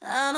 I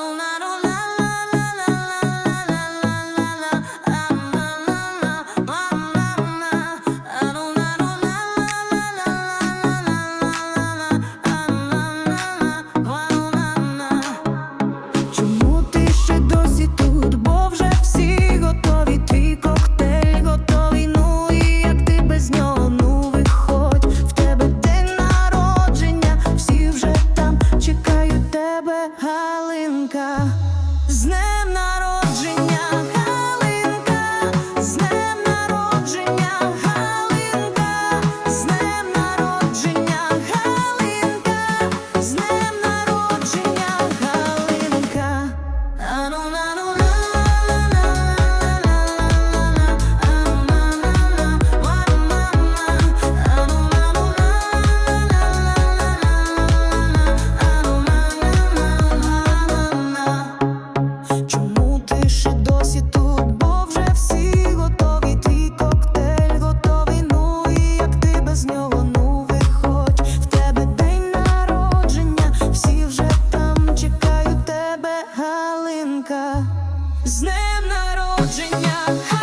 З днем народження.